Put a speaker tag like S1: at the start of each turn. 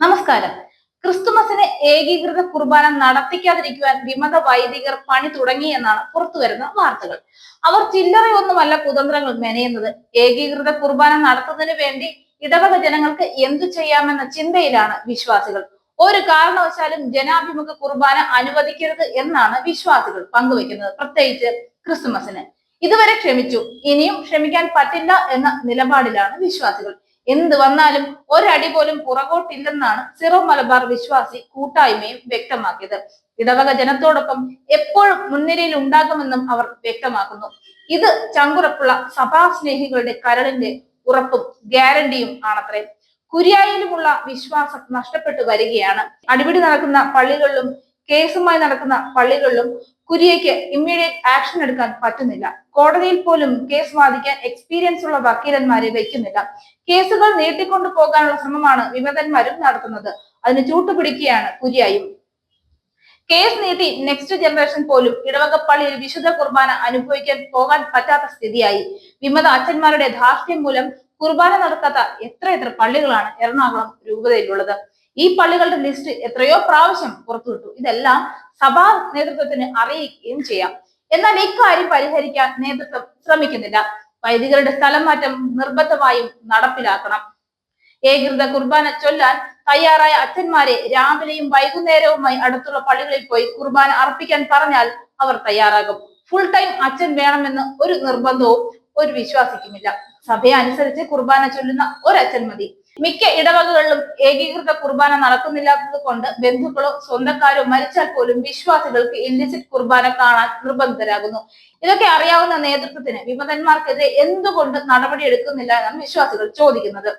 S1: നമസ്കാരം. ക്രിസ്തുമസിന് ഏകീകൃത കുർബാന നടത്തിക്കാതിരിക്കുവാൻ വിമത വൈദികർ പണി തുടങ്ങി എന്നാണ് പുറത്തു വരുന്ന വാർത്തകൾ. അവർ ചില്ലറയൊന്നുമല്ല കുതന്ത്രങ്ങൾ മെനയുന്നത്. ഏകീകൃത കുർബാന നടത്തുന്നതിന് വേണ്ടി ഇടവക ജനങ്ങൾക്ക് എന്തു ചെയ്യാമെന്ന ചിന്തയിലാണ് വിശ്വാസികൾ. ഒരു കാരണവശാലും ജനാഭിമുഖ കുർബാന അനുവദിക്കരുത് എന്നാണ് വിശ്വാസികൾ പങ്കുവെക്കുന്നത് പ്രത്യേകിച്ച് ക്രിസ്തുമസിന്. ഇതുവരെ ക്ഷമിച്ചു. ഇനിയും ക്ഷമിക്കാൻ പറ്റില്ല എന്ന നിലപാടിലാണ് വിശ്വാസികൾ. എന്ത് വന്നാലും ഒരടി പോലും പുറകോട്ടില്ലെന്നാണ് സിറോ മലബാർ വിശ്വാസി കൂട്ടായ്മയും വ്യക്തമാക്കിയത്. ഇടവക ജനത്തോടൊപ്പം എപ്പോഴും മുൻനിരയിൽ ഉണ്ടാകുമെന്നും അവർ വ്യക്തമാക്കുന്നു. ഇത് ചങ്കുറപ്പുള്ള സഭാസ്നേഹികളുടെ കരളിന്റെ ഉറപ്പും ഗ്യാരണ്ടിയും ആണത്രേ. കുര്യായിലുമുള്ള വിശ്വാസം നഷ്ടപ്പെട്ടു വരികയാണ്. അടിപിടി നടക്കുന്ന പള്ളികളിലും കേസുമായി നടക്കുന്ന പള്ളികളിലും കുര്യയ്ക്ക് ഇമ്മീഡിയറ്റ് ആക്ഷൻ എടുക്കാൻ പറ്റുന്നില്ല. കോടതിയിൽ പോലും കേസ് വാദിക്കാൻ എക്സ്പീരിയൻസ് ഉള്ള വക്കീലന്മാരെ വെക്കുന്നില്ല. കേസുകൾ നീട്ടിക്കൊണ്ടു പോകാനുള്ള ശ്രമമാണ് വിമതന്മാരും നടത്തുന്നത്. അതിന് ചൂട്ടുപിടിക്കുകയാണ് കുര്യായും. കേസ് നീട്ടി നെക്സ്റ്റ് ജനറേഷൻ പോലും ഇടവകപ്പള്ളിയിൽ വിശുദ്ധ കുർബാന അനുഭവിക്കാൻ പോകാൻ പറ്റാത്ത സ്ഥിതിയായി. വിമത അച്ഛന്മാരുടെ ധാർഷ്ട്യം മൂലം കുർബാന നടത്താത്ത എത്ര എത്ര പള്ളികളാണ് എറണാകുളം രൂപതയിലുള്ളത്. ഈ പള്ളികളുടെ ലിസ്റ്റ് എത്രയോ പ്രാവശ്യം പുറത്തുവിട്ടു ഇതെല്ലാം സഭാ നേതൃത്വത്തിന് അറിയിക്കുകയും ചെയ്യാം. എന്നാൽ ഇക്കാര്യം പരിഹരിക്കാൻ നേതൃത്വം ശ്രമിക്കുന്നില്ല. വൈദികരുടെ സ്ഥലം മാറ്റം നിർബന്ധമായും നടപ്പിലാക്കണം. ഏകൃത കുർബാന ചൊല്ലാൻ തയ്യാറായ അച്ഛന്മാരെ രാവിലെയും വൈകുന്നേരവുമായി അടുത്തുള്ള പള്ളികളിൽ പോയി കുർബാന അർപ്പിക്കാൻ പറഞ്ഞാൽ അവർ തയ്യാറാകും. ഫുൾ ടൈം അച്ഛൻ വേണമെന്ന് ഒരു നിർബന്ധവും ഒരു വിശ്വാസിക്കുമില്ല. സഭയെ അനുസരിച്ച് കുർബാന ചൊല്ലുന്ന ഒരച്ഛൻ മതി. മിക്ക ഇടവകകളിലും ഏകീകൃത കുർബാന നടക്കുന്നില്ലാത്തത് കൊണ്ട് ബന്ധുക്കളോ സ്വന്തക്കാരോ മരിച്ചാൽ പോലും വിശ്വാസികൾക്ക് ഇല്ലിസിറ്റ് കുർബാന കാണാൻ നിർബന്ധിതരാകുന്നു. ഇതൊക്കെ അറിയാവുന്ന നേതൃത്വത്തിന് വിമതന്മാർക്കെതിരെ എന്തുകൊണ്ട് നടപടി എടുക്കുന്നില്ല എന്നാണ് വിശ്വാസികൾ ചോദിക്കുന്നത്.